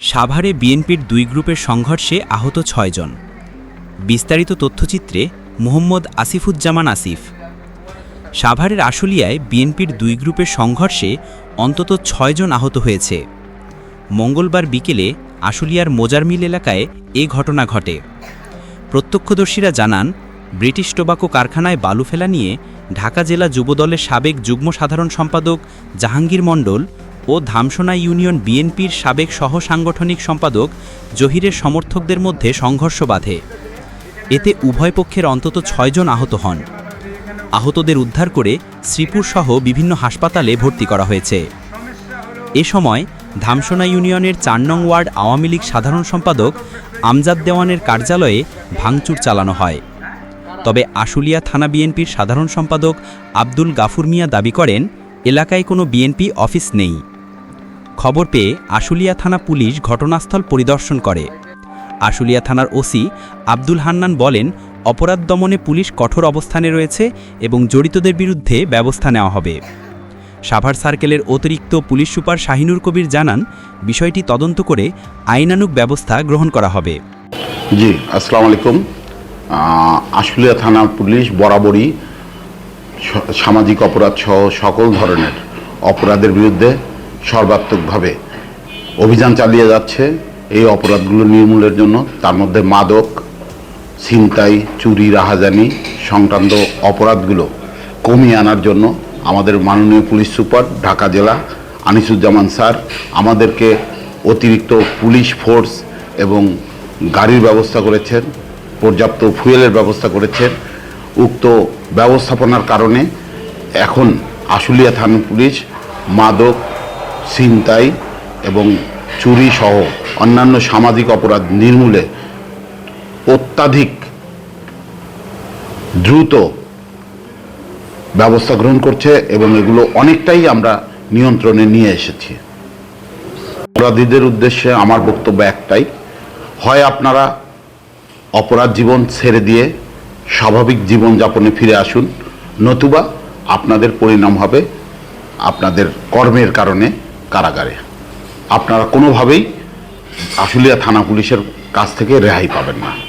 সাভারে বিএনপির দুই গ্রুপের সংঘর্ষে আহত ছয়জন বিস্তারিত তথ্যচিত্রে মোহাম্মদ আসিফুজ্জামান আসিফ। সাভারের আশুলিয়ায় বিএনপির দুই গ্রুপের সংঘর্ষে অন্তত ছয়জন আহত হয়েছে। মঙ্গলবার বিকেলে আশুলিয়ার মোজারমিল এলাকায় এ ঘটনা ঘটে। প্রত্যক্ষদর্শীরা জানান, ব্রিটিশ টোবাকো কারখানায় বালু ফেলা নিয়ে ঢাকা জেলা যুবদলের সাবেক যুগ্ম সাধারণ সম্পাদক জাহাঙ্গীর মণ্ডল ও ধামসোনা ইউনিয়ন বিএনপির সাবেক সহ সাংগঠনিক সম্পাদক জহিরের সমর্থকদের মধ্যে সংঘর্ষ বাধে। এতে উভয় পক্ষের অন্তত ছয়জন আহত হন। আহতদের উদ্ধার করে শ্রীপুর সহ বিভিন্ন হাসপাতালে ভর্তি করা হয়েছে। এ সময় ধামসোনা ইউনিয়নের চার নং ওয়ার্ড আওয়ামী লীগ সাধারণ সম্পাদক আমজাদ দেওয়ানের কার্যালয়ে ভাঙচুর চালানো হয়। তবে আশুলিয়া থানা বিএনপির সাধারণ সম্পাদক আব্দুল গাফুর মিয়া দাবি করেন, এলাকায় কোনো বিএনপি অফিস নেই। খবর পেয়ে আশুলিয়া থানা পুলিশ ঘটনাস্থল পরিদর্শন করে। আশুলিয়া থানার ওসি আব্দুল হান্নান বলেন, অপরাধ দমনে পুলিশ কঠোর অবস্থানে রয়েছে এবং জড়িতদের বিরুদ্ধে ব্যবস্থা নেওয়া হবে। সাভার সার্কেলের অতিরিক্ত পুলিশ সুপার শাহিনুর কবির জানান, বিষয়টি তদন্ত করে আইনানুগ ব্যবস্থা গ্রহণ করা হবে। জি, আসসালামু আলাইকুম। আশুলিয়া থানা পুলিশ বরাবরই সামাজিক অপরাধ সহ সকল ধরনের অপরাধের বিরুদ্ধে সর্বাত্মকভাবে অভিযান চালিয়ে যাচ্ছে এই অপরাধগুলো নির্মূলের জন্য। তার মধ্যে মাদক, ছিনতাই, চুরি রাহাজানি সংক্রান্ত অপরাধগুলো কমিয়ে আনার জন্য আমাদের মাননীয় পুলিশ সুপার ঢাকা জেলা আনিসুজ্জামান স্যার আমাদেরকে অতিরিক্ত পুলিশ ফোর্স এবং গাড়ির ব্যবস্থা করেছেন, পর্যাপ্ত ফুয়েলের ব্যবস্থা করেছেন, উক্ত ব্যবস্থাপনার কারণে এখন আশুলিয়া থানা পুলিশ মাদক ছিনতাই এবং চুরি সহ অন্যান্য সামাজিক অপরাধ নির্মূলে অত্যাধিক দ্রুত ব্যবস্থা গ্রহণ করছে এবং এগুলো অনেকটাই আমরা নিয়ন্ত্রণে নিয়ে এসেছি। অপরাধীদের উদ্দেশ্যে আমার বক্তব্য একটাই, হয় আপনারা অপরাধ জীবন ছেড়ে দিয়ে স্বাভাবিক জীবনযাপনে ফিরে আসুন, নতুবা আপনাদের পরিণাম হবে আপনাদের কর্মের কারণে। কারাগারে। আপনারা কোনোভাবেই আশুলিয়া থানা পুলিশের কাছ থেকে রেহাই পাবেন না।